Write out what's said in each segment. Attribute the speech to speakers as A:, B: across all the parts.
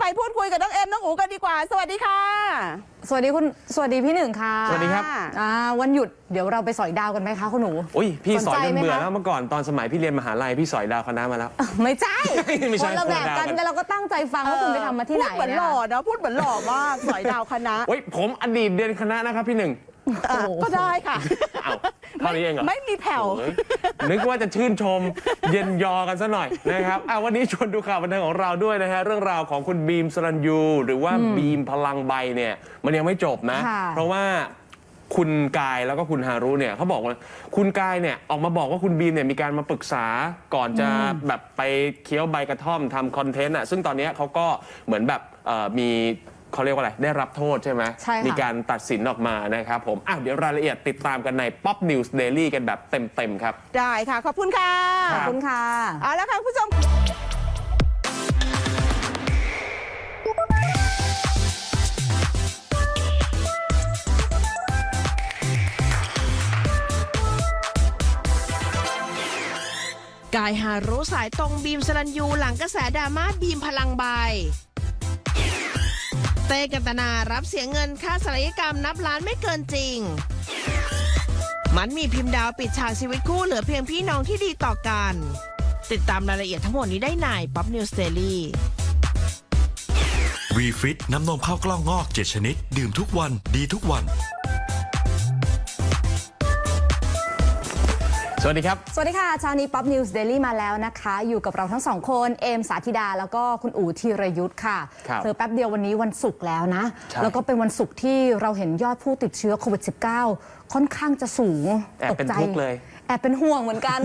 A: ไปพูดคุยกับน้องเอ็มน้องอูกันดีกว่า สวัสดีค่ะ
B: สวัสดีคุณสวัสดีพี่หนึ่งค่ะ
C: สวัสดีครับ
B: อ่าวันหยุดเดี๋ยวเราไปสอยดาวกันไหมคะคุณหนู
C: อุ้ยพี่สอย
B: สนใจ
C: จน
B: ไหม
C: เบื่อ
B: คะ
C: แล้วเมื่อก่อนตอนสมัยพี่เรียนมหาลัยพี่สอยดาวคณะมาแล้ว
B: ไม่ใช่
C: ไม่ใช่
B: คนละแบบกัน
C: คนละดาวกัน
B: แต่เราก็ตั้งใจฟังว่าคุณไปทำมาที่ไหน
A: พูดเหมือน
B: นะ
A: หล่อนะพูดเหมือนหล่อมากสอยดาวคณะ
C: โอ้ยผมอดีตเรียนคณะนะครับพี่หนึ่ง
A: อะก็ได้ค่ะ
C: อ้าวเท่านี้เองเหรอ
A: ไม่มีแผ่ว
C: โอ้ยนึกว่าจะชื่นชมเย็นยอกันซะหน่อยนะครับอะวันนี้ชวนดูข่าวบันเทิงของเราด้วยนะฮะเรื่องราวของคุณบีมสรัญยู หรือว่าบีมพลังใบเนี่ยมันยังไม่จบนะ
B: ค่ะ
C: เพราะว่าคุณกายแล้วก็คุณฮารุเนี่ยเขาบอกว่าคุณกายเนี่ยออกมาบอกว่าคุณบีมเนี่ยมีการมาปรึกษาก่อนจะแบบไปเคี้ยวใบกระท่อมทำคอนเทนต์อะซึ่งตอนเนี้ยเขาก็เหมือนแบบเอ่อมี เขาเรียกว่าอะไร ได้รับโทษใช่ไหม
B: ใช่ค่ะ
C: มีการตัดสินออกมานะครับผมอะเดี๋ยวรายละเอียดติดตามกันใน Pop News Daily กันแบบเต็มๆครับ
A: ได้ค่ะ ขอบคุณค่ะ
B: ขอบคุณค่ะ
A: เอาละค่ะคุณผู้ชม
D: กายฮารุสายตรงบีมสลันยูหลังกระแสดราม่าบีมพลังใบเต้กันตนารับเสียเงินค่าศัลยกรรมนับล้านไม่เกินจริง มันมีพิมพ์ดาวปิดฉากชีวิตคู่เหลือเพียงพี่น้องที่ดีต่อกัน ติดตามรายละเอียดทั้งหมดนี้ได้ในป๊อปนิวสเตอรี่
E: วีฟิตน้ำนมข้าวกล้องงอก 7 ชนิด ดื่มทุกวันดีทุกวัน
C: สวัสดีครับ
B: สวัสดีค่ะเช้านี้ Pop News Daily มาแล้วนะคะ อยู่กับเราทั้งสองคน เอมสาธิดา แล้วก็คุณอู๋ธีรยุทธ์ค่ะ
C: ครับ
B: เธอแป๊บเดียววันนี้วันศุกร์แล้วนะ
C: ใช่
B: แล้วก็เป็นวันศุกร์ที่เราเห็นยอดผู้ติดเชื้อโควิด -19 ค่อนข้างจะสูง
C: แอบ
B: ตก
C: เป็น
B: ใจ
C: ทุกข์เลย
B: แอบเป็นห่วงเหมือนกัน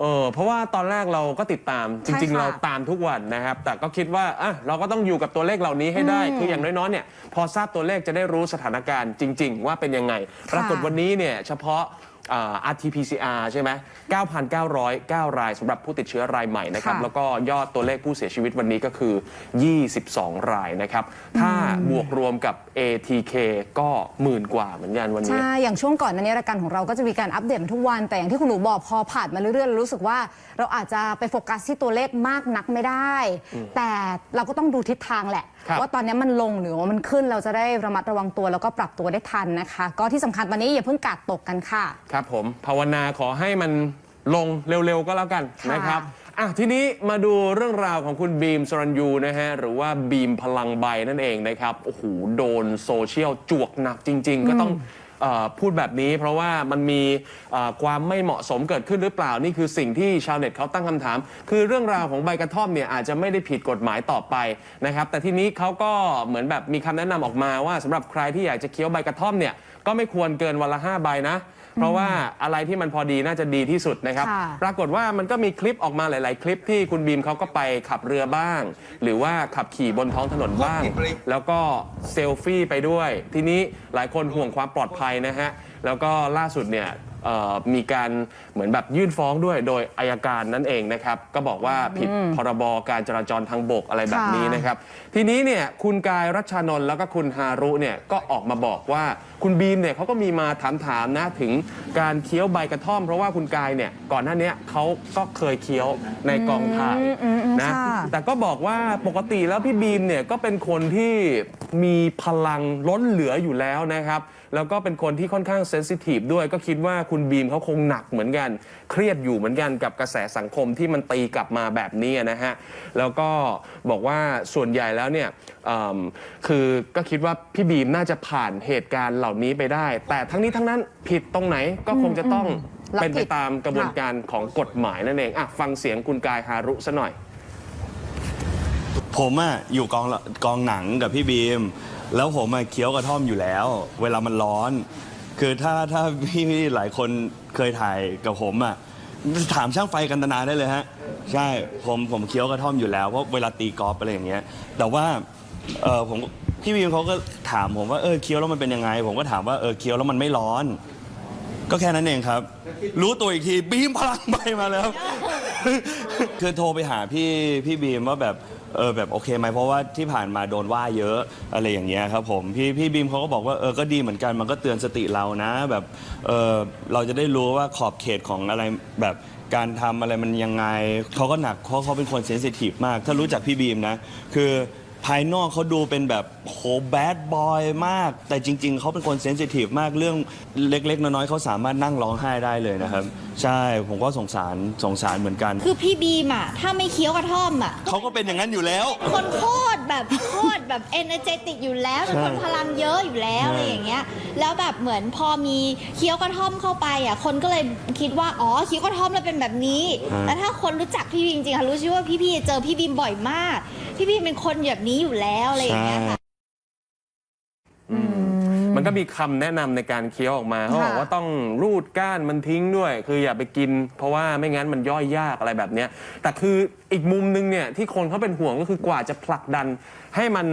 C: เออเพราะว่าตอนแรกเราก็ติดตามจ
B: ใช่
C: ริงๆ
B: ค่ะ
C: เราตามทุกวันนะครับ แต่ก็คิดว่าอะเราก็ต้องอยู่กับตัวเลขเหล่านี้ให้ได้คืออย่างน้อยๆเนี่ยพอทราบตัวเลขจะได้รู้สถานการณ์จริง ๆ ว่าเป็นยังไง ปรากฏวันนี้เนี่ยเฉพาะอ่า RT-PCR ใช่ไหม9,909 รายสำหรับผู้ติดเชื้อรายใหม่นะครับ
B: ค่ะ
C: แล้วก็ยอดตัวเลขผู้เสียชีวิตวันนี้ก็คือ 22 รายนะครับ ถ้าบวกรวมกับ ATK ก็หมื่นกว่าเหมือนกันวันนี้
B: ใช่ อย่างช่วงก่อนหนั้านรายการของเราก็จะมีการอัปเดตมาทุกวัน แต่อย่างที่คุณหนูบอกพอผ่านมาเรื่อยๆเรารู้สึกว่าเราอาจจะไปโฟกัสที่ตัวเลขมากนักไม่ได้ แต่เราก็ต้องดูทิศทางแหละ
C: ครับ
B: ว่าตอนนี้มันลงหรือว่ามันขึ้นเราจะได้ระมัดระวังตัวแล้วก็ปรับตัวได้ทันนะคะ ก็ที่สำคัญตอนนี้อย่าเพิ่งกาดตกกันค่ะ
C: ครับผมภาวนาขอให้มันลงเร็วๆก็แล้วกัน
B: ค่ะ
C: นะครับอะทีนี้มาดูเรื่องราวของคุณบีมสรัญยูนะฮะหรือว่าบีมพลังใบนั่นเองนะครับโอ้โหโดนโซเชียลจวกหนักจริง ๆ ก็ต้องเออพูดแบบนี้ เพราะว่ามันมีเอ่อความไม่เหมาะสมเกิดขึ้นหรือเปล่านี่คือสิ่งที่ชาวเน็ตเขาตั้งคำถาม คือเรื่องราวของใบกระท่อมเนี่ยอาจจะไม่ได้ผิดกฎหมายต่อไปนะครับแต่ทีนี้เขาก็เหมือนแบบมีคำแนะนำออกมาว่าสำหรับใครที่อยากจะเคี้ยวใบกระท่อมเนี่ยก็ไม่ควรเกินวันละห้าใบนะ เพราะว่าอะไรที่มันพอดีน่าจะดีที่สุดนะครับ
B: ค่ะ
C: ปรากฏว่ามันก็มีคลิปออกมาหลาย ๆ คลิปที่คุณบีมเขาก็ไปขับเรือบ้าง หรือว่าขับขี่บนท้องถนนบ้าง แล้วก็เซลฟี่ไปด้วย ทีนี้หลายคนห่วงความปลอดภัยนะฮะ แล้วก็ล่าสุดเนี่ย เอ่อมีการเหมือนแบบยื่นฟ้องด้วยโดยอายการนั่นเองนะครับก็บอกว่าผิดพรบการจราจรทางบกอะไรแบบนี้นะครับ ทีนี้เนี่ยคุณกายรัชชานนท์แล้วก็คุณฮารุเนี่ยก็ออกมาบอกว่าคุณบีมเนี่ยเขาก็มีมาถามถามๆนะถึงการเคี้ยวใบกระท่อม เพราะว่าคุณกายเนี่ยก่อนหน้าเนี้ยเขาก็เคยเคี้ยวในกองถ่าย
B: อืมอืมอืม
C: นะ
B: ค่ะ
C: แต่ก็บอกว่าปกติแล้วพี่บีมเนี่ยก็เป็นคนที่มีพลังล้นเหลืออยู่แล้วนะครับ แล้วก็เป็นคนที่ค่อนข้างเซนซิทีฟด้วยก็คิดว่าคุณบีมเขาคงหนักเหมือนกัน เครียดอยู่เหมือนกันกับกระแสสังคมที่มันตีกลับมาแบบนี้นะฮะ แล้วก็บอกว่าส่วนใหญ่แล้วเนี่ยเอิ่มคือก็คิดว่าพี่บีมน่าจะผ่านเหตุการณ์เหล่านี้ไปได้ แต่ทั้งนี้ทั้งนั้นผิดตรงไหนก็คงจะต้อง
B: รับ
C: เป็นไป
B: ผิด
C: ตามกระบวน
B: ค่ะ
C: การของกฎหมายนั่นเองอะฟังเสียงคุณกายฮารุซะหน่อย
F: ผมอะอยู่กองละกองหนังกับพี่บีม แล้วผมอะเคี้ยวกระท่อมอยู่แล้ว เวลามันร้อน คือถ้าถ้าพี่หลายคนเคยถ่ายกับผมอะถามช่างไฟกันตนาได้เลยฮะ ใช่ผมผมเคี้ยวกระท่อมอยู่แล้วเพราะเวลาตีกอล์ฟอะไรอย่างเงี้ย แต่ว่าเออผมพี่บีมเขาก็ถามผมว่าเออเคี้ยวแล้วมันเป็นยังไง ผมก็ถามว่าเออเคี้ยวแล้วมันไม่ร้อน ก็แค่นั้นเองครับ รู้ตัวอีกทีบีมพลังใบมาแล้ว คือโทรไปหาพี่พี่บีมว่าแบบ เออแบบโอเคไหมเพราะว่าที่ผ่านมาโดนว่าเยอะอะไรอย่างเงี้ยครับผมพี่พี่บีมเขาก็บอกว่าเออก็ดีเหมือนกันมันก็เตือนสติเรานะ แบบเออเราจะได้รู้ว่าขอบเขตของอะไรแบบการทำอะไรมันยังไงเขาก็หนักเพราะเขาเป็นคนเซนซิทีฟมาก ถ้ารู้จักพี่บีมนะ คือ ภายนอกเขาดูเป็นแบบโหแบดบอยมาก แต่จริง ๆ เขาเป็นคนเซนซิทีฟมากเรื่องเล็ก ๆ น้อยๆเขาสามารถนั่งร้องไห้ได้เลยนะครับ ใช่ผมก็สงสารสงสารเหมือนกัน
G: คือพี่บีมอะถ้าไม่เคี้ยวกระท่อมอะ
F: เขาก็เป็นอย่างนั้นอยู่แล้ว
G: คนโคตรแบบโคตรแบบเอเนอร์เจติกอยู่แล้วเป็นคนพลังเยอะอยู่แล้ว
F: ใช่
G: อะไรอย่างเงี้ย แล้วแบบเหมือนพอมีเคี้ยวกระท่อมเข้าไปอะคนก็เลยคิดว่าอ๋อเคี้ยวกระท่อมแล้วเป็นแบบนี้แต่ถ้าคนรู้จักพี่บีมจริงๆค่ะรู้ชื่อว่าพี่ๆเจอพี่บีมบ่อยมาก พี่บีมเป็นคนแบบนี้อยู่แล้วอะไรอย่างเงี้ยค่ะ
C: มันก็มีคำแนะนำในการเคี้ยวออกมาเขาบอก
B: ค่ะ
C: ว่าต้องรูดก้านมันทิ้งด้วย คืออย่าไปกิน เพราะว่าไม่งั้นมันย่อยยากอะไรแบบเนี้ยแต่คืออีกมุมนึงเนี่ยที่คนเขาเป็นห่วงก็คือกว่าจะผลักดันให้มัน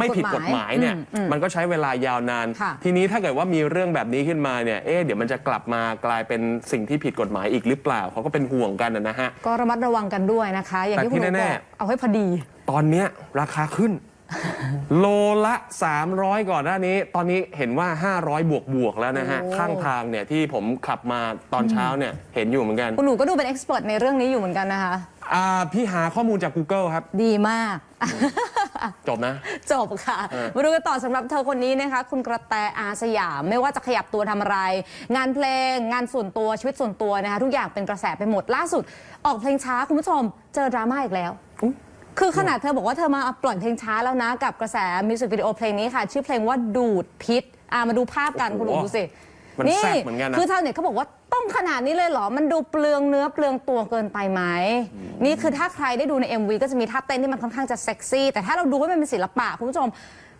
C: ไม่ผิดกฎหมายเนี่ย
B: อืมอืม
C: มันก็ใช้เวลายาวนาน
B: ค่ะ
C: ทีนี้ถ้าเกิดว่ามีเรื่องแบบนี้ขึ้นมาเนี่ยเอ๊ะเดี๋ยวมันจะกลับมากลายเป็นสิ่งที่ผิดกฎหมายอีกหรือเปล่าเขาก็เป็นห่วงกันนะฮะ
B: ก็ระมัดระวังกันด้วยนะคะ อย่างที่
C: แต่ที่
B: คุณหนู
C: แน่
B: บอ
C: ๆ
B: กเอาให้พอดี
C: ตอนเนี้ยราคาขึ้น โลละ 300 ก่อนหน้านี้ ตอนนี้เห็นว่า 500 บวกบวกๆแล้วนะฮะ
B: โอ้
C: ข้างทางเนี่ยที่ผมขับมาตอนเช้าเนี่ยเห็นอยู่เหมือนกัน
B: คุณหนูก็ดูเป็นเอ็กซ์เพรสในเรื่องนี้อยู่เหมือนกันนะคะ
C: อ่าพี่หาข้อมูลจาก Google ครับ
B: ดีมาก
C: จบนะ
B: จบค่ะมาดูกันต่อสำหรับเธอคนนี้นะคะ คุณกระแตอาสยามไม่ว่าจะขยับตัวทำอะไร งานเพลง งานส่วนตัวชีวิตส่วนตัวนะคะ ทุกอย่างเป็นกระแสไปหมดล่าสุด ออกเพลงช้าคุณผู้ชม เจอดราม่าอีกแล้ว คือขนาดเธอบอกว่าเธอมาปล่อยเพลงช้าแล้วนะ กับกระแสมิวสิกวิดีโอเพลงนี้ค่ะ ชื่อเพลงว่าดูดพิษอะมาดูภาพกัน
C: โอ้
B: คุณ
C: โห
B: หนูดูสิ
C: มันแซ่บเหมือนกันนะ
B: คือชาวเน็ตเขาบอกว่าต้องขนาดนี้เลยเหรอ มันดูเปลืองเนื้อเปลืองตัวเกินไปไหม นี่คือถ้าใครได้ดูใน MV ก็จะมีท่าเต้นที่มันค่อนข้างจะเซ็กซี่ แต่ถ้าเราดูให้มันเป็นศิลปะคุณผู้ชม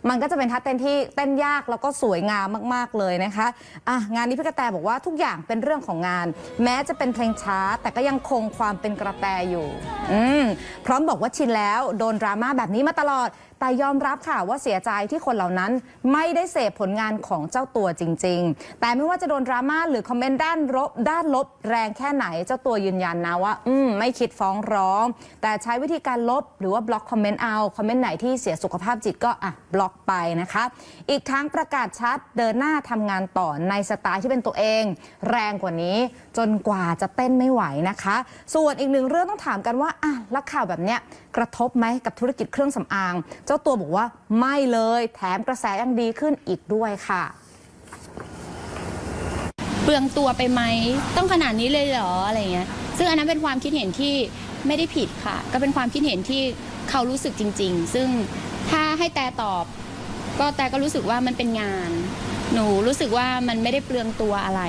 B: มันก็จะเป็นท่าเต้นที่เต้นยากแล้วก็สวยงามมากๆเลยนะคะอะงานนี้พี่กระแตบอกว่าทุกอย่างเป็นเรื่องของงาน แม้จะเป็นเพลงช้า แต่ก็ยังคงความเป็นกระแตอยู่ อืมพร้อมบอกว่าชินแล้ว โดนดราม่าแบบนี้มาตลอดแต่ยอมรับค่ะว่าเสียใจที่คนเหล่านั้นไม่ได้เสพผลงานของเจ้าตัวจริง ๆ แต่ไม่ว่าจะโดนดราม่าหรือคอมเมนต์ด้านลบด้านลบแรงแค่ไหนเจ้าตัวยืนยันนะว่า อืมไม่คิดฟ้องร้อง แต่ใช้วิธีการลบหรือว่าบล็อกคอมเมนต์เอาคอมเมนต์ไหนที่เสียสุขภาพจิตก็อะบล็อกไปนะคะ อีกทั้งประกาศชัดเดินหน้าทำงานต่อในสไตล์ที่เป็นตัวเอง แรงกว่านี้จนกว่าจะเต้นไม่ไหวนะคะ ส่วนอีกหนึ่งเรื่องต้องถามกันว่าอะแล้วข่าวแบบเนี้ย กระทบไหมกับธุรกิจเครื่องสำอาง เจ้าตัวบอกว่าไม่เลยแถมกระแสยังดีขึ้นอีกด้วยค่ะ
H: เปลืองตัวไปไหมต้องขนาดนี้เลยเหรออะไรเงี้ย ซึ่งอันนั้นเป็นความคิดเห็นที่ไม่ได้ผิดค่ะ ก็เป็นความคิดเห็นที่เขารู้สึกจริง ๆ ซึ่งถ้าให้แต่ตอบ ก็แต่ก็รู้สึกว่ามันเป็นงาน หนูรู้สึกว่ามันไม่ได้เปลืองตัวอะไร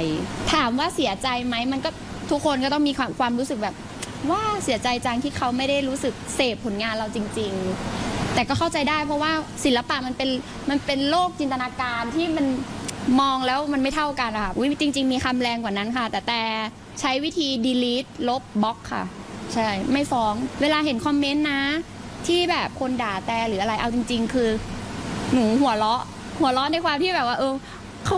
H: ถามว่าเสียใจไหมมันก็ทุกคนก็ต้องมีความความรู้สึกแบบ ว่าเสียใจจังที่เขาไม่ได้รู้สึกเสพผลงานเราจริง ๆ แต่ก็เข้าใจได้เพราะว่าศิลปะมันเป็นมันเป็นโลกจินตนาการที่มันมองแล้วมันไม่เท่ากันอะค่ะอุ๊ยจริง ๆ มีคำแรงกว่านั้นค่ะ แต่แต่ใช้วิธี delete ลบบล็อกค่ะ ใช่ ไม่ฟ้อง เวลาเห็นคอมเมนต์นะ ที่แบบคนด่าแต่หรืออะไรเอาจริง ๆ คือ หนูหัวเราะ หัวเราะในความที่แบบว่า เออเขา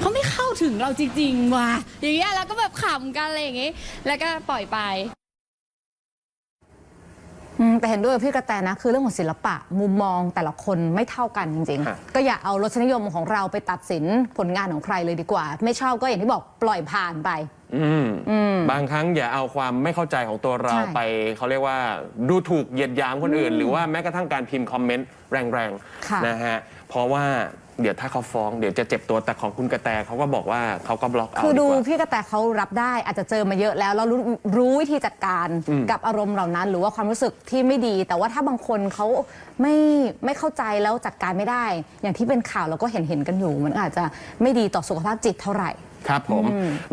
H: เขาไม่เข้าถึงเราจริง ๆ ว่ะอย่างเงี้ยแล้วก็แบบขำกันอะไรอย่างงี้แล้วก็ปล่อยไป
B: อืมแต่เห็นด้วยกับพี่กระแตนะ คือเรื่องของศิลปะมุมมองแต่ละคนไม่เท่ากันจริง
C: ครับ
B: ๆก็อย่าเอารสนิยมของเราไปตัดสินผลงานของใครเลยดีกว่า ไม่ชอบก็อย่างที่บอกปล่อยผ่านไป
C: อืม
B: อืม
C: บางครั้งอย่าเอาความไม่เข้าใจของตัวเรา
B: ใช่
C: ไปเขาเรียกว่าดูถูกเหยียดหยามคนอื่น หรือว่าแม้กระทั่งการพิมพ์คอมเมนต์แรง
B: ค่ะ
C: ๆนะฮะเพราะว่า เดี๋ยวถ้าเขาฟ้องเดี๋ยวจะเจ็บตัวแต่ของคุณกระแตเขาก็บอกว่าเขาก็บล็อกเอา
B: คือ
C: ดี
B: ดู
C: กว่า
B: พี่กระแตเขารับได้อาจจะเจอมาเยอะแล้วแล้วรู้รู้วิธีจัดการ
C: อืม
B: กับอารมณ์เหล่านั้น หรือว่าความรู้สึกที่ไม่ดี แต่ว่าถ้าบางคนเขาไม่ไม่เข้าใจแล้วจัดการไม่ได้ อย่างที่เป็นข่าวเราก็เห็นเห็นกันอยู่ มันอาจจะไม่ดีต่อสุขภาพจิตเท่าไหร่
C: ครับผม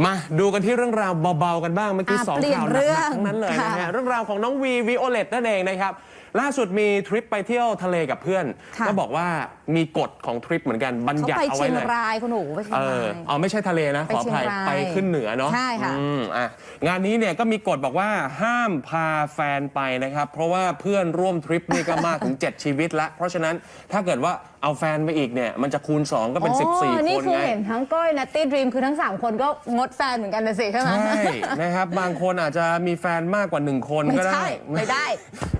C: มาดูกันที่เรื่องราวเบา ๆ กันบ้าง เมื่อกี้
B: อะ
C: สอง
B: เปลี่ยน
C: ข่าวห
B: เรื่
C: นั
B: อกง
C: ๆทั้งนั้นเลยนะ
B: ค่ะ
C: ฮะเรื่องราวของน้องวีวีโอเลตนั่นเองนะครับล่าสุดมีทริปไปเที่ยวทะเลกับเพื่อน
B: ค่ะ
C: ก็บอกว่ามีกฎของทริปเหมือนกันบัญ
B: เขา
C: ญัติ
B: ไป
C: เอา
B: เชี
C: ไว้
B: ยง
C: เลย
B: รายคุณหนูไปเชีย
C: เองอ
B: ราย
C: เอาไม่ใช่ทะเลนะขออภัย
B: ไปเชียงราย
C: ไปขึ้นเหนือเนาะ
B: ใช่ค่ะ
C: อืมอะงานนี้เนี่ยก็มีกฎบอกว่าห้ามพาแฟนไปนะครับ เพราะว่าเพื่อนร่วมทริปนี่ก็มากถึง 7 ชีวิตละเพราะฉะนั้นถ้าเกิดว่าเอาแฟนไปอีกเนี่ย มันจะคูณ 2 ก็เป็น 14
B: อ๋อ
C: ค
B: นี่
C: น
B: คือ
C: ไง
B: เห็นทั้งก้อยนัตตี้ดรีมคือทั้ง 3 คนก็งดแฟนเหมือนกันนะสิใช่ไหม
C: ใช่ นะครับ บางคนอาจจะมีแฟนมากกว่าหนึ่งคน
B: ไม่
C: ก็ได้
B: ใช่ ไม่ได้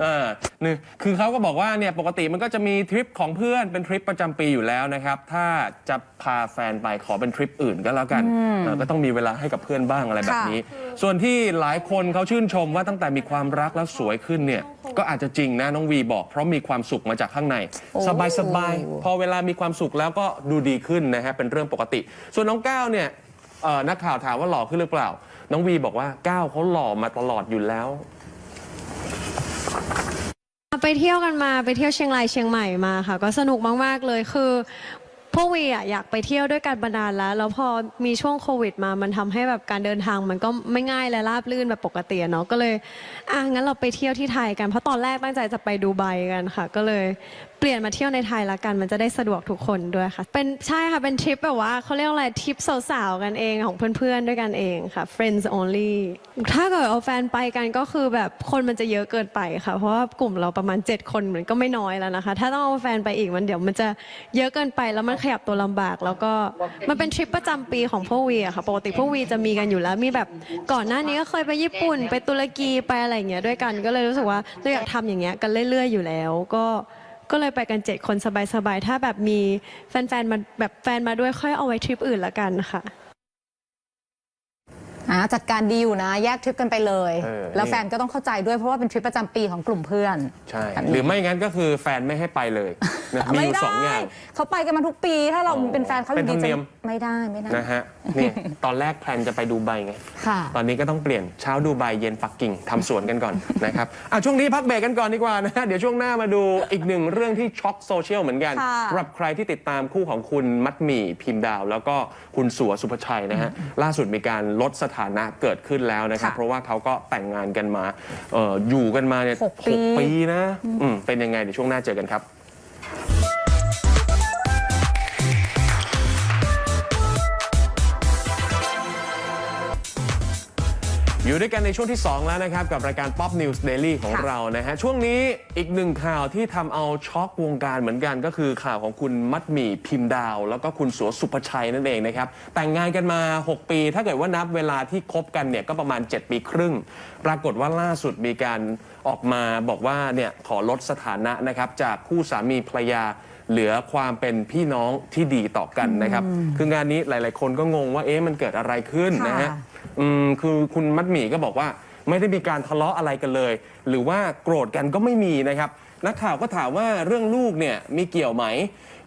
C: เออนี่คือเขาก็บอกว่าเนี่ยปกติมันก็จะมีทริปของเพื่อนเป็นทริปริปประจำปีอยู่แล้วนะครับ ถ้าจะพาแฟนไปขอเป็นทริปอื่นก็แล้วกันเออก็ต้องมีเวลาให้กับเพื่อนบ้างอะไรแบบนี้ ส่วนที่หลายคนเขาชื่นชมว่าตั้งแต่มีความรักแล้วสวยขึ้นเนี่ยก็อาจจะจริงนะน้องวีบอก เพราะมีความสุขมาจากข้างใน สบายสบายๆพอเวลามีความสุขแล้วก็ดูดีขึ้นนะฮะเป็นเรื่องปกติ ส่วนน้องก้าวเนี่ยเอ่อนักข่าวถามว่าหล่อขึ้นหรือเปล่า น้องวีบอกว่าก้าวเขาหล่อมาตลอดอยู่แล้ว
I: ไปเที่ยวกันมาไปเที่ยวเชียงรายเชียงใหม่มาค่ะ ก็สนุกมากๆเลยคือ พวกวีอะอยากไปเที่ยวด้วยกันมานานแล้ว แล้วพอมีช่วงโควิดมามันทำให้แบบการเดินทางมันก็ไม่ง่ายและราบรื่นแบบปกติอะเนาะก็เลยอะงั้นเราไปเที่ยวที่ไทยกันเพราะตอนแรกตั้งใจจะไปดูไบกันค่ะ ก็เลยเปลี่ยนมาเที่ยวในไทยละกันมันจะได้สะดวกทุกคนด้วยค่ะ เป็นใช่ค่ะเป็นทริปแบบว่าเขาเรียกอะไรทริปสาวๆกันเองของเพื่อนๆด้วยกันเองค่ะ friends only ถ้าเกิดเอาแฟนไปกันก็คือแบบคนมันจะเยอะเกินไปค่ะ เพราะว่ากลุ่มเราประมาณ 7 คนมันก็ไม่น้อยแล้วนะคะ ถ้าต้องเอาแฟนไปอีกมันเดี๋ยวมันจะเยอะเกินไปแล้วมันขยับตัวลำบาก แล้วก็มันเป็นทริปประจำปีของพวกวีอะค่ะปกติพวกวีจะมีกันอยู่แล้วมีแบบก่อนหน้านี้ก็เคยไปญี่ปุ่น ไปตุรกีไปอะไรอย่างเงี้ยด้วยกันก็เลยรู้สึกว่าเราอยากทำอย่างเงี้ยกันเรื่อย ๆ อยู่แล้วก็ ก็เลยไปกันเจ็ดคนสบายๆ ถ้าแบบมีแฟนๆมาแบบแฟนมาด้วยค่อยเอาไว้ทริปอื่นละกันค่ะ
B: อ่าจัดการดีอยู่นะ แยกทริปกันไปเลย
C: เออ
B: แล้ว
C: นี่
B: แฟนก็ต้องเข้าใจด้วยเพราะว่าเป็นทริปประจำปีของกลุ่มเพื่อน
C: ใช่
B: แบบนี้
C: หรือไม่งั้นก็คือแฟนไม่ให้ไปเลยนะมีอยู่สองอย่าง
B: เขาไปกันมาทุกปีถ้าเรา
C: อ๋อ
B: เป็นแฟนเขาอ
C: เป็น
B: ยู่
C: ธรรม
B: ดี
C: เนีย
B: จะ
C: ม
B: ไม่ได้ไม่ได้
C: นะฮะนี่ตอนแรกแพลนจะไปดูใบไง
B: ค่ะ
C: ตอนนี้ก็ต้องเปลี่ยนเช้าดูใบเย็นปักกิ่งทำสวนกันก่อน นะครับอะช่วงนี้พักเบรกกันก่อนดีกว่านะฮะเดี๋ยวช่วงหน้ามาดูอีกหนึ่งเรื่องที่ช็อกโซเชียลเหมือนกัน
B: ค่ะ
C: สำหรับใครที่ติดตามคู่ของคุณมัดหมี่พิมพ์ดาว แล้วก็ คุณสัวสุภชัยนะฮะล่าสุดมีการลดสถานะเกิดขึ้นแล้วนะครับ
B: ค่ะ
C: เพราะว่าเขาก็แต่งงานกันมาเอ่ออยู่กันมาเนี่ย
B: หกปี
C: ปีนะอืมเป็นยังไงเดี๋ยวช่วงหน้าเจอกันครับ อยู่ด้วยกันในช่วงที่ 2 แล้วนะครับ กับรายการ Pop News Daily ของ
B: ค่ะ
C: เรานะฮะ ช่วงนี้อีกหนึ่งข่าวที่ทำเอาช็อกวงการเหมือนกัน ก็คือข่าวของคุณมัดหมี่พิมพ์ดาว แล้วก็คุณสัวสุภชัยนั่นเองนะครับ แต่งงานกันมา 6 ปี ถ้าเกิดว่านับเวลาที่คบกันเนี่ยก็ประมาณ 7 ปีครึ่ง ปรากฏว่าล่าสุดมีการออกมาบอกว่าเนี่ยขอลดสถานะนะครับจากคู่สามีภรรยาเหลือความเป็นพี่น้องที่ดีต่อกันนะครับ คืองานนี้หลาย ๆ คนก็งงว่าเอ๊ะมันเกิดอะไรขึ้นนะฮะ
B: ค่ะ
C: อืมคือคุณมัดหมี่ก็บอกว่า ไม่ได้มีการทะเลาะอะไรกันเลย หรือว่าโกรธกันก็ไม่มีนะครับนักข่าวก็ถามว่าเรื่องลูกเนี่ยมีเกี่ยวไหม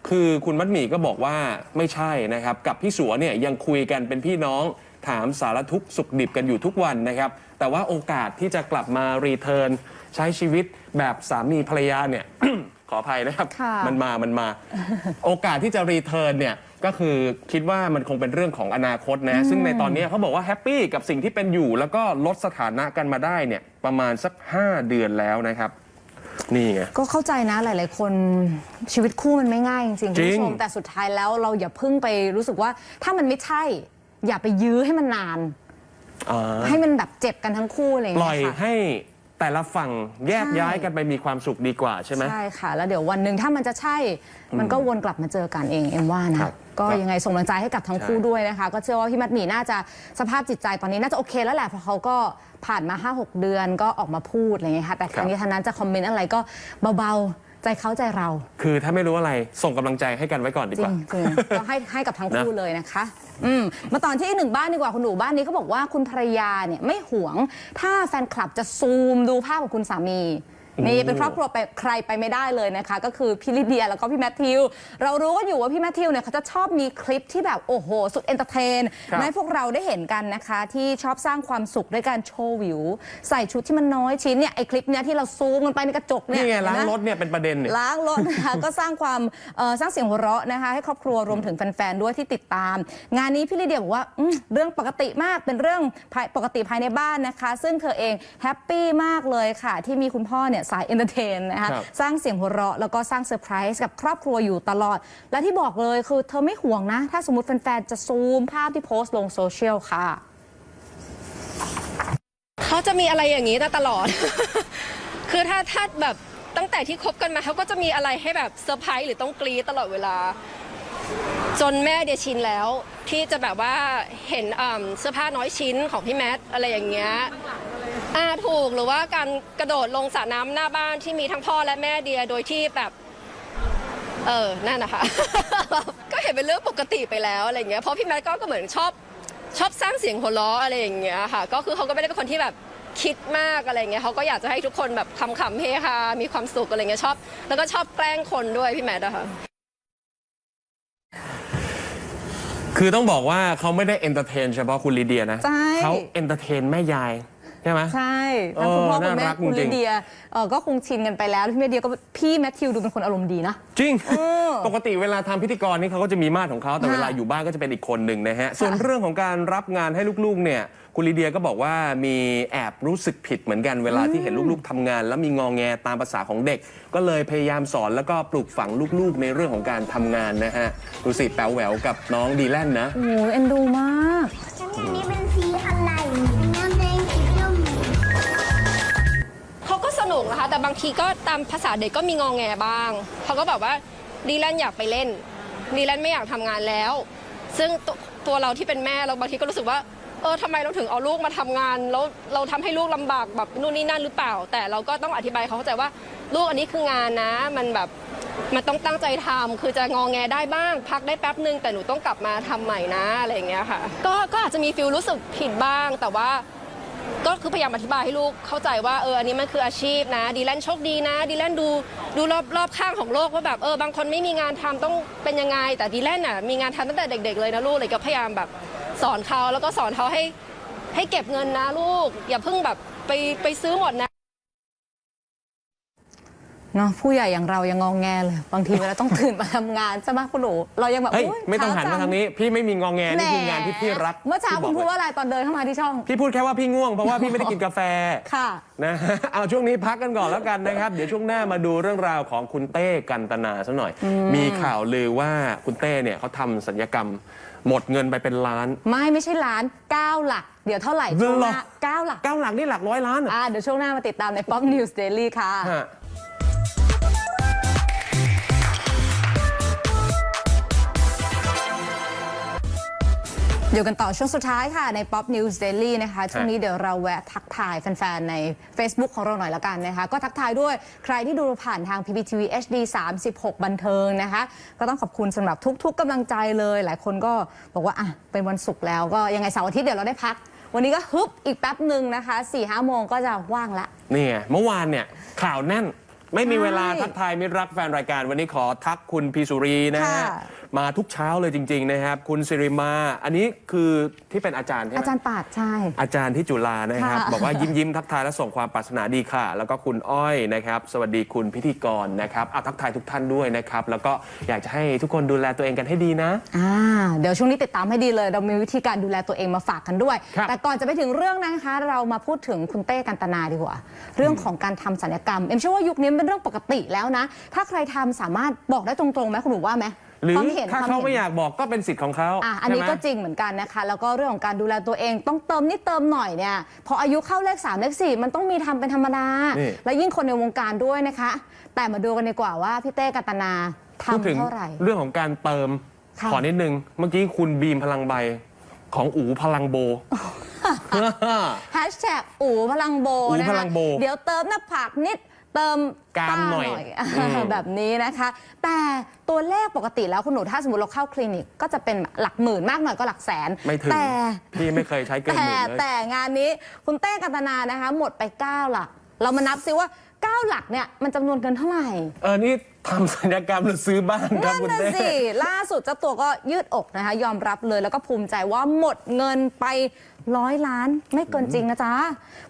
C: คือคุณมัดหมี่ก็บอกว่าไม่ใช่นะครับ กับพี่สัวเนี่ยยังคุยกันเป็นพี่น้องถามสารทุกข์สุขดิบกันอยู่ทุกวันนะครับ แต่ว่าโอกาสที่จะกลับมารีเทิร์นใช้ชีวิตแบบสามีภรรยาเนี่ย ขออภัยนะครับ
B: ค่ะ
C: มันมา มันมา โอกาสที่จะรีเทิร์นเนี่ย ก็คือคิดว่ามันคงเป็นเรื่องของอนาคตนะ ซึ่งในตอนนี้เขาบอกว่าแฮปปี้กับสิ่งที่เป็นอยู่ แล้วก็ลดสถานะกันมาได้เนี่ยประมาณสัก 5 เดือนแล้วนะครับ นี่ไง
B: ก็เข้าใจนะหลาย ๆ คนชีวิตคู่มันไม่ง่ายจริงๆคุณ
C: จริง
B: ผู้ชมแต่สุดท้ายแล้วเราอย่าเพิ่งไปรู้สึกว่าถ้ามันไม่ใช่ อย่าไปยื้อให้มันนาน
C: อ่า
B: ให้มันแบบเจ็บกันทั้งคู่อะไรอย่าง
C: ปล่อย
B: เงี้ยค่ะ
C: ให้ แต่ละฝั่งแยก
B: ใช่
C: ย้ายกันไปมีความสุขดีกว่าใช่ไหม
B: ใช่ค่ะ แล้วเดี๋ยววันหนึ่งถ้ามันจะใช่ มันก็วนกลับมาเจอกันเองเอ็มว่า
C: ค
B: นะ
C: รับ
B: ก็
C: ครับ
B: ยังไงส่งกำลังใจให้กับทั้งคู่
C: ใช่
B: ด้วยนะคะ ก็เชื่อว่าพี่มัดหมี่น่าจะสภาพจิตใจตอนนี้น่าจะโอเคแล้วแหละเพราะเขาก็ผ่านมา 5-6 เดือนก็ออกมาพูดอะไรเงี้ยค่ะแต่ครั้งนี้ท่างนั้นจะคอมเมนต์อะไรก็เบาๆ ใจเขาใจเรา
C: คือถ้าไม่รู้อะไรส่งกำลังใจให้กันไว้ก่อนดี
B: จ
C: ก
B: ริ
C: ว่า
B: งจริงก็ให้ให้กับทั้งคู่
C: นะ
B: เลยนะคะ อืมมาตอนที่อีกหนึ่งบ้านดีกว่าคุณหนูบ้านนี้เขาบอกว่าคุณภรรยาเนี่ยไม่หวง ถ้าแฟนคลับจะซูมดูภาพของคุณสามี นี่เป็นครอบครัวไปใครไปไม่ได้เลยนะคะ ก็คือพี่ลิเดียแล้วก็พี่แมทธิว เรารู้กันอยู่ว่าพี่แมทธิวเนี่ยเขาจะชอบมีคลิปที่แบบโอ้โห สุดเอนเตอร์เทน
C: ครับ
B: มาให้พวกเราได้เห็นกันนะคะ ที่ชอบสร้างความสุขด้วยการโชว์วิว ใส่ชุดที่มันน้อยชิ้นเนี่ยไอคลิปเนี้ยที่เราซูมกันไปในกระจกเนี่ย
C: นี่ไง
B: เห็นหม
C: ล้างรถเนี่ยเป็นประเด็นเนี่ย
B: ล้างรถนะคะ ก็สร้างความเอ่อสร้างเสียงหัวเราะนะคะ ให้ครอบครัวรวมถึงแฟนๆด้วยที่ติดตาม งานนี้พี่ลิเดียบอกว่าอืมเรื่องปกติมากเป็นเรื่องภายปกติภายในบ้านนะคะ ซึ่งเธอเองแฮปปี้มากเลยค่ะ ที่มีคุณพ่อเนี่ยสายเอนเตอร์เทนนะคะ
C: ครับ
B: สร้างเสียงหัวเราะแล้วก็สร้างเซอร์ไพรส์กับครอบครัวอยู่ตลอด และที่บอกเลยคือเธอไม่ห่วงนะ ถ้าสมมติแฟนๆจะซูมภาพที่โพสต์ลงโซเชียลค่ะ
J: เขาจะมีอะไรอย่างนี้ตลอด คือถ้าถ้าแบบตั้งแต่ที่คบกันมาเขาก็จะมีอะไรให้แบบเซอร์ไพรส์หรือต้องกรีดตลอดเวลา จนแม่เดียชินแล้ว ที่จะแบบว่าเห็นอ่าเสื้อผ้าน้อยชิ้นของพี่แมทอะไรอย่างเงี้ย อ่าถูกหรือว่าการกระโดดลงสระน้ำหน้าบ้านที่มีทั้งพ่อและแม่เดียโดยที่แบบ เออนั่นนะคะ ก็เห็นเป็นเรื่องปกติไปแล้วอะไรเงี้ยเพราะพี่แมทก็ก็เหมือนชอบชอบสร้างเสียงหัวเราะอะไรอย่างเงี้ยค่ะ ก็คือเขาก็ไม่ได้เป็นคนที่แบบคิดมากอะไรเงี้ยเขาก็อยากจะให้ทุกคนแบบขำๆเฮฮามีความสุขอะไรเงี้ยชอบ แล้วก็ชอบแกล้งคนด้วยพี่แมทอะค่ะ
C: คือต้องบอกว่าเขาไม่ได้เอนเตอร์เทนเฉพาะคุณลีเดียนะ
B: ใช่
C: เขาเอนเตอร์เทนแม่ยาย ใช่ไหม
B: ใช่
C: เอ
B: ทั้ง
C: อ
B: คุณพ่อคุณแม่
C: น่ารัก
B: คุณ
C: จริ
B: ลิ
C: งๆ
B: เดียเออก็คงชินกันไปแล้วพี่แมทเดียก็พี่แมทธิวดูเป็นคนอารมณ์ดีนะ
C: จริง
B: อ
C: ปกติเวลาทำพิธีกรนี่เขาก็จะมีมาตรของเขาแต่
B: ค่ะ
C: เวลาอยู่บ้านก็จะเป็นอีกคนหนึ่งนะฮะ ส่วนเรื่องของการรับงานให้ลูกๆ เนี่ยคุณลีเดียก็บอกว่ามีแอบรู้สึกผิดเหมือนกันเวลาที่เห็นลูกๆทำงาน แล้วมีงองแงตามภาษาของเด็ก ก็เลยพยายามสอนแล้วก็ปลูกฝังลูกๆ ในเรื่องของการทำงานนะฮะดูสิแป๋วแหววกับน้องดีแลนนะ
B: โอ้โหเอ็นดูมาก
K: อันนี้เป็น นุ
J: กนะคะ แต่บางทีก็ตามภาษาเด็กก็มีงองแงบ้างเขาก็แบบว่าดีแลนอยากไปเล่นดีแลนไม่อยากทำงานแล้ว ซึ่งต,ตัวเราที่เป็นแม่เราบางทีก็รู้สึกว่าเออทำไมเราถึงเอาลูกมาทำงานแล้วเราทำให้ลูกลำบากแบบนู่นนี่นั่นหรือเปล่า แต่เราก็ต้องอธิบายเขาเข้าใจว่าลูกอันนี้คืองานนะ มันแบบมันต้องตั้งใจทำคือจะงองแงได้บ้าง พักได้แป๊บนึงแต่หนูต้องกลับมาทำใหม่นะอะไรอย่างเงี้ยค่ะ ก็ก็อาจจะมีฟิลรู้สึกผิดบ้างแต่ว่า ก็คือพยายามอธิบายให้ลูกเข้าใจว่าเอออันนี้มันคืออาชีพนะดีแลนโชคดีนะดีแลนดูดูรอบรอบข้างของโลกว่าแบบเออบางคนไม่มีงานทำต้องเป็นยังไง แต่ดีแลนน่ะมีงานทำตั้งแต่เด็ก ๆ เลยนะลูกเลยก็พยายามแบบสอนเขาแล้วก็สอนเขาให้ให้เก็บเงินนะลูก อย่าเพิ่งแบบไปไปซื้อหมดนะ
B: เนาะผู้ใหญ่อย่างเรายังงองแงเลย บางทีเวลาต้องตื่นมาทำงานใช่ไหมคุณหนูเรายังแบบ
C: เฮ้ย
B: อุ๊ย
C: ไม่ต้องหันมาทางนี้ พี่ไม่มีงองแงนี่คืองานที่พี่รัก
B: เมื่อเช้า
C: พี่บ
B: คุ
C: ก
B: ณพูด
C: เลย
B: ว่าอะไรตอนเดินเข้ามาที่ช่อง
C: พี่พูดแค่ว่าพี่ง่วงเพราะว่าพี่ไม่ได้กินกาแฟ
B: ค่ะ
C: นะฮะเอาช่วงนี้พักกันก่อนแล้วกันนะครับ เดี๋ยวช่วงหน้ามาดูเรื่องราวของคุณเต้กันตนาซะหน่อย มีข่าวลือว่าคุณเต้เนี่ยเขาทำสัญญกรรม หมดเงินไปเป็นล้าน
B: ไม่ไม่ใช่ล้าน9หลัก เดี๋ยวเท่าไหร่ช่วงหน้า
C: เหรอ
B: เก้าหลัก
C: เก้าหลักนี่หลักร้อยล้านเหรอ
B: อ่าเดี๋ยวช่วงหน้ามาติดตามใน Pop News Daily ค่ะ
C: ฮะ
B: อยู่กันต่อช่วงสุดท้ายค่ะ ใน Pop News Daily นะคะ ช่วงนี้เดี๋ยวเราแวะทักทายแฟน ๆ ใน Facebook ของเราหน่อยละกันนะคะ ก็ทักทายด้วยใครที่ดูผ่านทาง PPTV HD 36 บันเทิงนะคะ ก็ต้องขอบคุณสำหรับทุก ๆกำลังใจเลย หลายคนก็บอกว่า อะ เป็นวันศุกร์แล้วก็ยังไงเสาร์อาทิตย์เดี๋ยวเราได้พัก วันนี้ก็ฮึบอีกแป๊บหนึ่งนะคะ4-5โมงก็จะว่างละ
C: นี่ไงเมื่อวานเนี่ยข่าวแน่นไม่มี
B: ใช่
C: เวลาทักทายมิตรรักแฟนรายการวันนี้ขอทักคุณพีสุรีนะฮะ
B: ค่ะ
C: มาทุกเช้าเลยจริง ๆ นะครับ คุณสิริมา อันนี้คือที่เป็นอาจารย์ใช่ไหม
B: อาจารย์ปาดใช่
C: อาจารย์ที่จุฬานะครับ
B: ค่ะ
C: บอกว่ายิ้มยิ้มทักทายและส่งความปรารถนาดีค่ะ แล้วก็คุณอ้อยนะครับ สวัสดีคุณพิธีกรนะครับอะทักทายทุกท่านด้วยนะครับ แล้วก็อยากจะให้ทุกคนดูแลตัวเองกันให้ดีนะ
B: อ่าเดี๋ยวช่วงนี้ติดตามให้ดีเลย เรามีวิธีการดูแลตัวเองมาฝากกันด้วย
C: ครับ
B: แต่ก่อนจะไปถึงเรื่องนั้นนะคะ เรามาพูดถึงคุณเต้กันตนาดีกว่า เรื่องของการทำศัลยกรรม เอ็มเชื่อว่ายุคนี้เป็นเรื่องปกติแล้วนะ ถ้าใครทำสามารถบอกได้ตรงๆไหมคุณหนูว่าไหม
C: หรือ
B: ความเห็น
C: ถ้า
B: คว
C: เขา
B: ห็น
C: ไม่อยากบอกก็เป็นสิทธิ์ของเขา
B: อะอันนี้
C: ใช่ไหม
B: ก็จริงเหมือนกันนะคะ แล้วก็เรื่องของการดูแลตัวเองต้องเติมนิดเติมหน่อยเนี่ยพออายุเข้าเลข 3 เลข 4 มันต้องมีทำเป็นธรรมดา
C: นี่
B: และยิ่งคนในวงการด้วยนะคะ แต่มาดูกันดีกว่าว่าพี่เต้กันตนา
C: พูดถึ
B: ทำ
C: ง
B: เท่าไหร่
C: เรื่องของการเติม
B: ค่ะ
C: ขอนิดนึง เมื่อกี้คุณบีมพลังใบของอูพลังโบ
B: แฮชแท็กอูพลังโบ
C: อู๋
B: นะคะ
C: พลังโบ
B: เดี๋ยวเติมหน้าผากนิด เติม
C: กรามหน่อย
B: ต้
C: อืม
B: แบบนี้นะคะ แต่ตัวเลขปกติแล้วคุณหนูถ้าสมมติเราเข้าคลินิก ก็จะเป็นหลักหมื่นมากหน่อยก็หลักแสน
C: ไม่ถึง
B: แต่
C: พี่ไม่เคยใช้เกินห
B: แต่
C: มื่นเลย
B: แต่งานนี้คุณเต้กันตนานะคะ หมดไป 9 หลัก เรามานับซิว่า 9 หลักเนี่ยมันจำนวนเงินเท่าไหร่
C: เออนี่ทำสัญญกรรมหรือซื้อบ้านครับ
B: นั่น
C: คุณ
B: น่ะ
C: เต้
B: สิ ล่าสุดเจ้าตัวก็ยืดอกนะคะ ยอมรับเลยแล้วก็ภูมิใจว่าหมดเงินไปร้อยล้านไม่เกินจริงนะจ๊ะ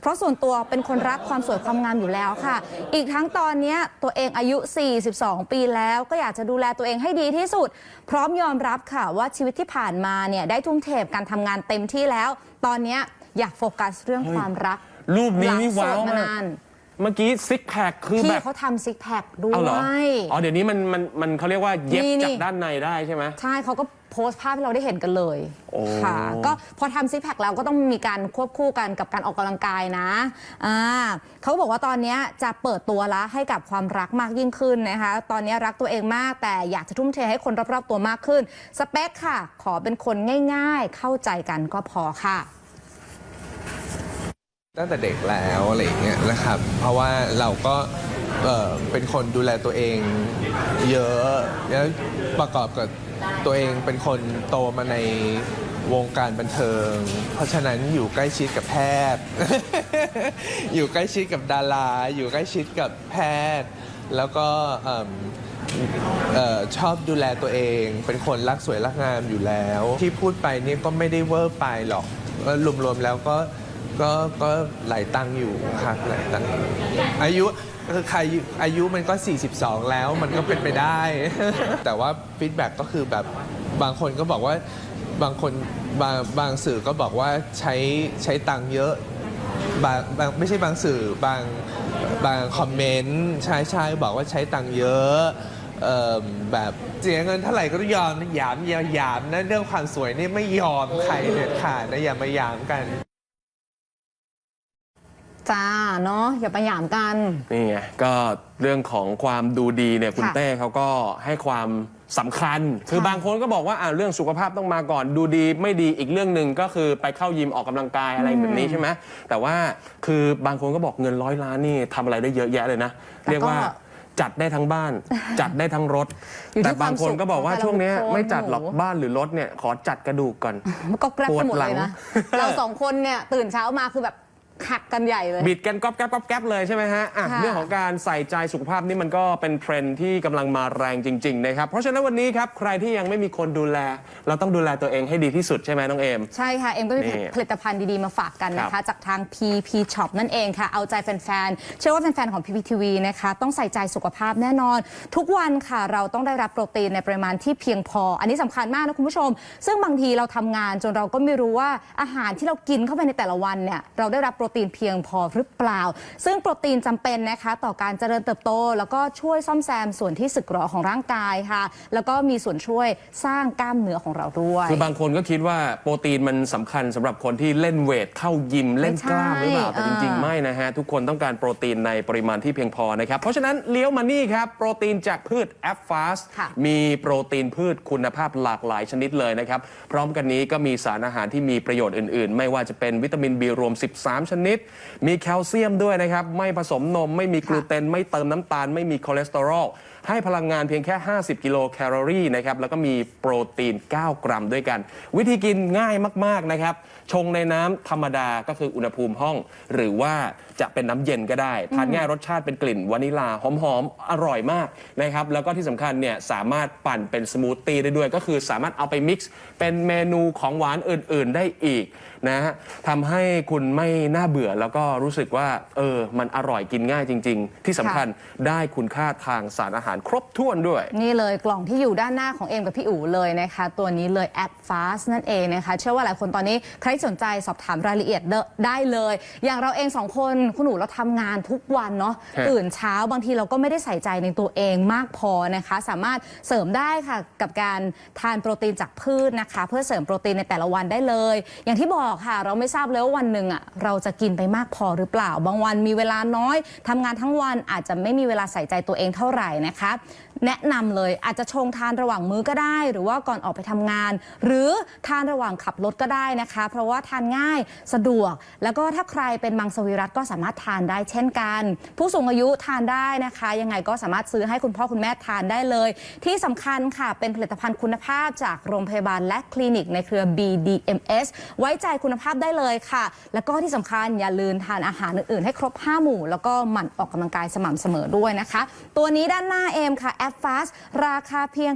B: เพราะส่วนตัวเป็นคนรักความสวยความงามอยู่แล้วค่ะ อีกทั้งตอนเนี้ยตัวเองอายุ 42 ปีแล้วก็อยากจะดูแลตัวเองให้ดีที่สุด พร้อมยอมรับค่ะว่าชีวิตที่ผ่านมาเนี่ยได้ทุ่มเทกับการทำงานเต็มที่แล้ว ตอนเนี้ยอยากโฟกัสเรื่องความรัก
C: รูปนี้
B: หลัง
C: นี่
B: โส
C: ว้า
B: ด
C: ว
B: มามา
C: ก
B: นาน
C: เมื่อกี้ซิกแพคคือ
B: พี่
C: แบบ
B: เขาทำซิกแพคด้ว
C: เอาเหรอ
B: ย
C: อ๋อ เดี๋ยวนี้มันมันมันเขาเรียกว่าเย็บ
B: นี่นี่
C: จากด้านในได้ใช่ไหม
B: ใช่เขาก็โพสต์ภาพให้เราได้เห็นกันเลย
C: โอ้
B: ค่ะ ก็พอทำซิกแพคแล้วก็ต้องมีการควบคู่กันกับการออกกำลังกายนะอ่าเขาบอกว่าตอนนี้จะเปิดตัวละให้กับความรักมากยิ่งขึ้นนะคะ ตอนนี้รักตัวเองมากแต่อยากจะทุ่มเทให้คนรอบๆตัวมากขึ้น สเปคค่ะ ขอเป็นคนง่ายๆ เข้าใจกันก็พอค่ะ
L: ตั้งแต่เด็กแล้วอะไรอย่างเงี้ยนะครับ เพราะว่าเราก็เอ่อเป็นคนดูแลตัวเองเยอะแล้วประกอบกับตัวเองเป็นคนโตมาในวงการบันเทิง เพราะฉะนั้นอยู่ใกล้ชิดกับแพทย์ อยู่ใกล้ชิดกับดารา อยู่ใกล้ชิดกับแพทย์ แล้วก็เอิ่มเอ่อชอบดูแลตัวเอง เป็นคนรักสวยรักงามอยู่แล้ว ที่พูดไปเนี่ยก็ไม่ได้เวอร์ไปหรอกรวมๆแล้วก็ ก็ก็หลายตังค์อยู่ครับหลายตังค์อายุคือใครอายุมันก็ 42 แล้วมันก็เป็นไปได้ แต่ว่าฟีดแบ็กก็คือแบบบางคนก็บอกว่าบางคนบางบางสื่อก็บอกว่าใช้ใช้ตังค์เยอะบางบางไม่ใช่บางสื่อบางบางคอมเมนต์ช่ใช่บอกว่าใช้ตังค์เยอะเออแบบเสียเงินเท่าไหร่ก็ต้องยอมหยามย่าหยามนะเรื่องความสวยนี่ไม่ยอมใครเด็ดขาดนะอย่ามาหยามกัน
B: จ้าเนาะอย่าไปหยามกัน
C: นี่ไงก็เรื่องของความดูดีเนี่ยคุณ
B: ค่ะ
C: เต้เขาก็ให้ความสำคัญ คือบางคนก็บอกว่าอ่าเรื่องสุขภาพต้องมาก่อนดูดีไม่ดีอีกเรื่องหนึ่งก็คือไปเข้ายิมออกกำลังกายอะไรแบบนี้ใช่ไหมแต่ว่าคือบางคนก็บอกเงินร้อยล้านนี่ทำอะไรได้เยอะแยะเลยนะ
B: แต่ก็
C: เรียกว่าจัดได้ทั้งบ้าน จัดได้ทั้งรถ
B: อยู่ที่
C: แต่บางคนก็บอกว่า
B: ความสุข
C: ช่วงเนี้ย
B: ของแต่ละ
C: ไม่จัดหรอก
B: คน
C: บ้านหรือรถเนี่ยขอจัดกระดูกก่อน
B: มันก็แกร็บกันหมด
C: ปวดหลั
B: เล
C: ง
B: ยนะ เราสองคนเนี่ยตื่นเช้ามาคือแบบ หักกันใหญ่เลย
C: บิดกันก๊อบแก๊บก๊อบแก๊บเลยใช่ไหมฮะอะ
B: ค่ะ
C: เรื่องของการใส่ใจสุขภาพนี่มันก็เป็นเทรนด์ที่กำลังมาแรงจริงๆนะครับเพราะฉะนั้นวันนี้ครับใครที่ยังไม่มีคนดูแล เราต้องดูแลตัวเองให้ดีที่สุดใช่ไหมน้องเอม
B: ใช่ค่ะ เอ็มก็มี
C: นี่
B: ผลิตภัณฑ์ดี ๆ มาฝากกันนะ
C: ครั
B: คะ
C: บ
B: จากทาง PP Shop นั่นเองค่ะ เอาใจแฟน ๆ เชื่อว่าแฟน ๆ ของ PPTV นะคะ ต้องใส่ใจสุขภาพแน่นอน ทุกวันค่ะเราต้องได้รับโปรตีนในปริมาณที่เพียงพอ อันนี้สำคัญมากนะคุณผู้ชม ซึ่งบางทีเราทำงานจนเราก็ไม่รู้ว่าอาหารที่เรากินเข้าไปในแต่ละวันเนี่ยเราได้รับโปรตีนเพียงพอหรือเปล่า ซึ่งโปรตีนจำเป็นนะคะต่อการเจริญเติบโต แล้วก็ช่วยซ่อมแซมส่วนที่สึกหรอของร่างกายค่ะ แล้วก็มีส่วนช่วยสร้างกล้ามเนื้อของเราด้วย
C: คือบางคนก็คิดว่าโปรตีนมันสำคัญสำหรับคนที่เล่นเวทเข้ายิมเล่นกล้ามหรือเปล่า
B: ไม่ใช่
C: แต่จริงๆ
B: อ่า
C: ไม่นะฮะ ทุกคนต้องการโปรตีนในปริมาณที่เพียงพอนะครับ เพราะฉะนั้นเลี้ยวมานี่ครับ โปรตีนจากพืชแอปฟาส
B: ค่ะ
C: มีโปรตีนพืชคุณภาพหลากหลายชนิดเลยนะครับ พร้อมกันนี้ก็มีสารอาหารที่มีประโยชน์อื่น ๆ ไม่ว่าจะเป็นวิตามิน B รวม 13 ชนิดมีแคลเซียมด้วยนะครับ ไม่ผสมนม ไม่มีกลูเตน ไม่เติมน้ำตาล ไม่มีคอเลสเตอรอล ให้พลังงานเพียงแค่ 50 กิโลแคลอรี่นะครับแล้วก็มีโปรตีน 9 กรัมด้วยกัน วิธีกินง่ายมากๆนะครับชงในน้ำธรรมดาก็คืออุณหภูมิห้อง หรือว่าจะเป็นน้ำเย็นก็ได้ทานง่ายรสชาติเป็นกลิ่นวานิลาหอมๆอร่อยมากนะครับแล้วก็ที่สำคัญเนี่ยสามารถปั่นเป็นสมูทตี้ได้ด้วย ก็คือสามารถเอาไปมิกซ์เป็นเมนูของหวานอื่น ๆ ได้อีกนะฮะทำให้คุณไม่น่าเบื่อแล้วก็รู้สึกว่าเออมันอร่อยกินง่ายจริง ๆ ที่สำคัญได้คุณค่าทางสารอาหารครบถ้วนด้วย
B: นี่เลยกล่องที่อยู่ด้านหน้าของเอมกับพี่อู๋เลยนะคะ ตัวนี้เลยแอป Fast นั่นเองนะคะ เชื่อว่าหลายคนตอนนี้ใครที่สนใจสอบถามรายละเอียดได้เลย อย่างเราเองสองคนคุณอู๋เราทำงานทุกวันเนาะ
C: ฮะ
B: ตื่นเช้าบางทีเราก็ไม่ได้ใส่ใจในตัวเองมากพอนะคะ สามารถเสริมได้ค่ะกับการทานโปรตีนจากพืชนะคะ เพื่อเสริมโปรตีนในแต่ละวันได้เลย อย่างที่บอกค่ะ เราไม่ทราบเลยว่าวันหนึ่งอะเราจะกินไปมากพอหรือเปล่า บางวันมีเวลาน้อยทำงานทั้งวันอาจจะไม่มีเวลาใส่ใจตัวเองเท่าไหร่นะคะนะคะ แนะนำเลยอาจจะชงทานระหว่างมื้อก็ได้ หรือว่าก่อนออกไปทำงาน หรือทานระหว่างขับรถก็ได้นะคะ เพราะว่าทานง่ายสะดวก แล้วก็ถ้าใครเป็นมังสวิรัตก็สามารถทานได้เช่นกัน ผู้สูงอายุทานได้นะคะ ยังไงก็สามารถซื้อให้คุณพ่อคุณแม่ทานได้เลย ที่สำคัญค่ะเป็นผลิตภัณฑ์คุณภาพจากโรงพยาบาลและคลินิกในเครือ BDMS ไว้ใจคุณภาพได้เลยค่ะ แล้วก็ที่สำคัญอย่าลืมทานอาหารอื่นๆให้ครบ 5 หมู่ แล้วก็หมั่นออกกำลังกายสม่ำเสมอด้วยนะคะ ตัวนี้ด้านหน้าเอมค่ะแอป Fast ราคาเพียง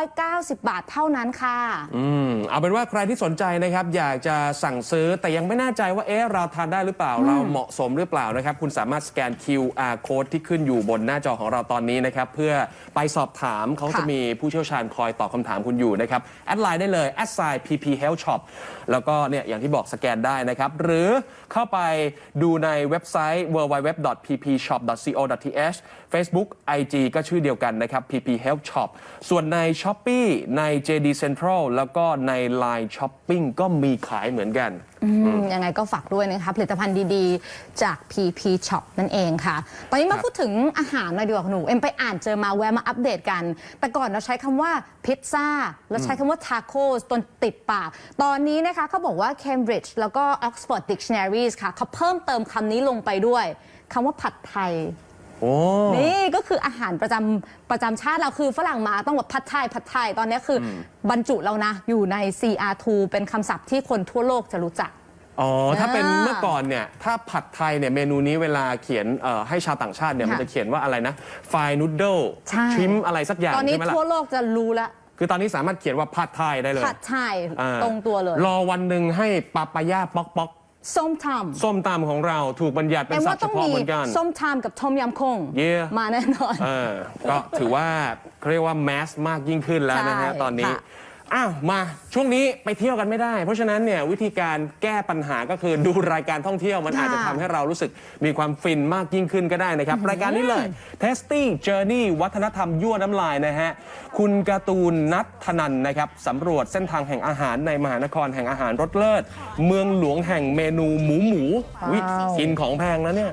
B: 990 บาทเท่านั้นค่ะ
C: อืมเอาเป็นว่าใครที่สนใจนะครับ อยากจะสั่งซื้อแต่ยังไม่แน่ใจว่าเอ๊ะเราทานได้หรือเปล่า เราเหมาะสมหรือเปล่านะครับ คุณสามารถสแกน QR code ที่ขึ้นอยู่บนหน้าจอของเราตอนนี้นะครับ เพื่อไปสอบถามเขา
B: ค่ะ
C: จะมีผู้เชี่ยวชาญคอยตอบคำถามคุณอยู่นะครับ แอดไลน์ได้เลยแอดไซน์ PP Health Shop แล้วก็เนี่ยอย่างที่บอกสแกนได้นะครับ หรือเข้าไปดูในเว็บไซต์ www.ppshop.co.th Facebook IG ก็ชื่อเดียวกันนะครับ PP Health Shop ส่วนใน s h o p e e ใน JD Central แล้วก็ใน Line Shopping ก็มีขายเหมือนกัน
B: อืมยังไงก็ฝากด้วยนะคะผลิตภัณฑ์ดีๆ จาก PP Shop นั่นเองค่ะ ตอนนี้มาพูดถึงอาหารหน่อยดีกว่าคุณหนู เอ็มไปอ่านเจอมาแวะมาอัปเดตกัน แต่ก่อนเราใช้คำว่าพิซซ่าแล้วใช้คำว่าทาโก้จนติดปาก ตอนนี้นะคะเขาบอกว่า Cambridge แล้วก็ Oxford Dictionaries ค่ะเขาเพิ่มเติมคำนี้ลงไปด้วยคำว่าผัดไทย
C: โอ้
B: นี่ก็คืออาหารประจำประจำชาติเราคือฝรั่งมาต้องแบบผัดไทยผัดไทยตอนนี้คืออบรรจุแล้วนะ อยู่ใน CR2 เป็นคำศัพท์ที่คนทั่วโลกจะรู้จัก
C: อ๋อ ถ้าเป็น
B: อ่า
C: เมื่อก่อนเนี่ย ถ้าผัดไทยเนี่ยเมนูนี้เวลาเขียนเอ่อให้ชาวต่างชาติเนี่ย
B: ค่ะ
C: มันจะเขียนว่าอะไรนะไฟนูดเดิล
B: ใช่
C: ทริมอะไรสักอย่าง
B: ตอนนี้
C: ใช่ไหมล่ะ
B: ทั่วโลกจะรู้แล้ว
C: คือตอนนี้สามารถเขียนว่าผัดไทยได้เลย
B: ผัดไทย
C: อ่า
B: ตรงตัวเลย
C: รอวันหนึ่งให้ปาปายาป๊อกป๊อก
B: ส้มตำ
C: ส้มตำของเราถูกบัญญัติเป็
B: แอนม
C: ศั
B: ว่า
C: พท์เฉ
B: ต้อง
C: พาะ
B: มี
C: เหมือนกัน
B: ส้มตำกับต้มยำคง
C: Yeah
B: มาแน่นอน
C: เออก็ถือว่าเขาเรียกว่าแมสมากยิ่งขึ้นแล้วนะฮะ
B: ใช่
C: ตอนนี้
B: ค่ะ
C: อ้าวมาช่วงนี้ไปเที่ยวกันไม่ได้ เพราะฉะนั้นเนี่ยวิธีการแก้ปัญหาก็คือดูรายการท่องเที่ยวมันอาจจะทำให้เรารู้สึกมีความฟินมากยิ่งขึ้นก็ได้นะครับ รายการนี้เลย Tasty Journey วัฒนธรรมยั่วน้ำลายนะฮะ คุณการ์ตูนนัทธนันนะครับสำรวจเส้นทางแห่งอาหารในมหานครแห่งอาหารรสเลิศ เมืองหลวงแห่งเมนูหมูหมูวิ
B: ว้าว
C: กินของแพงนะเนี่ย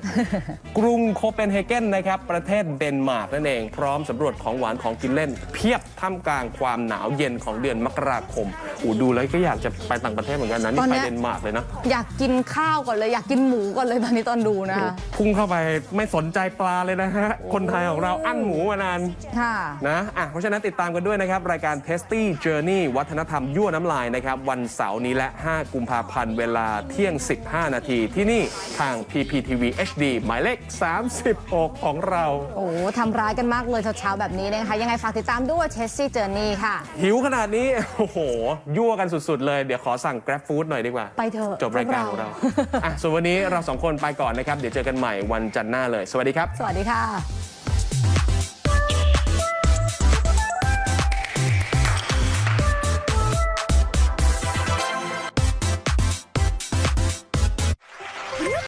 C: กรุงโคเปนเฮเกนนะครับประเทศเดนมาร์กนั่นเอง พร้อมสำรวจของหวานของกินเล่น เพียบท่ามกลางความหนาวเย็นของเดือนมกราคมอูดูแล้วก็อยากจะไปต่างประเทศเหมือนกันนะนี่
B: ตอน
C: ไป
B: เนี้ย
C: เดนมาร์กเลยนะ
B: อยากกินข้าวก่อนเลย อยากกินหมูก่อนเลยตอนนี้ตอนดูนะคะ
C: พุ่งเข้าไปไม่สนใจปลาเลยนะฮะ คนไทยของเราอั้นหมูมานาน
B: ค่ะ
C: นะอะเพราะฉะนั้นติดตามกันด้วยนะครับ รายการ Tasty Journey วัฒนธรรมยั่วน้ำลายนะครับ วันเสาร์นี้และ 5 กุมภาพันธ์เวลาเที่ยง 15 นาทีที่นี่ทาง PPTV HD หมายเลข 36 ของเรา
B: โอ้โหทำร้ายกันมากเลยเช้าๆแบบนี้นะคะ ยังไงฝากติดตามด้วย t e s t y Journey ค่ะ
C: หิวขนาดนี้โอ้โห ยั่วกันสุด ๆ เลย เดี๋ยวขอสั่ง Grab Food หน่อยดีกว่า
B: ไปเถอะ
C: จบรายการของเราอะส่วนวันนี้เราสองคนไปก่อนนะครับ เดี๋ยวเจอกันใหม่วันจันทร์หน้าเลย สวัสดีครับ
B: สวัสดีค่ะ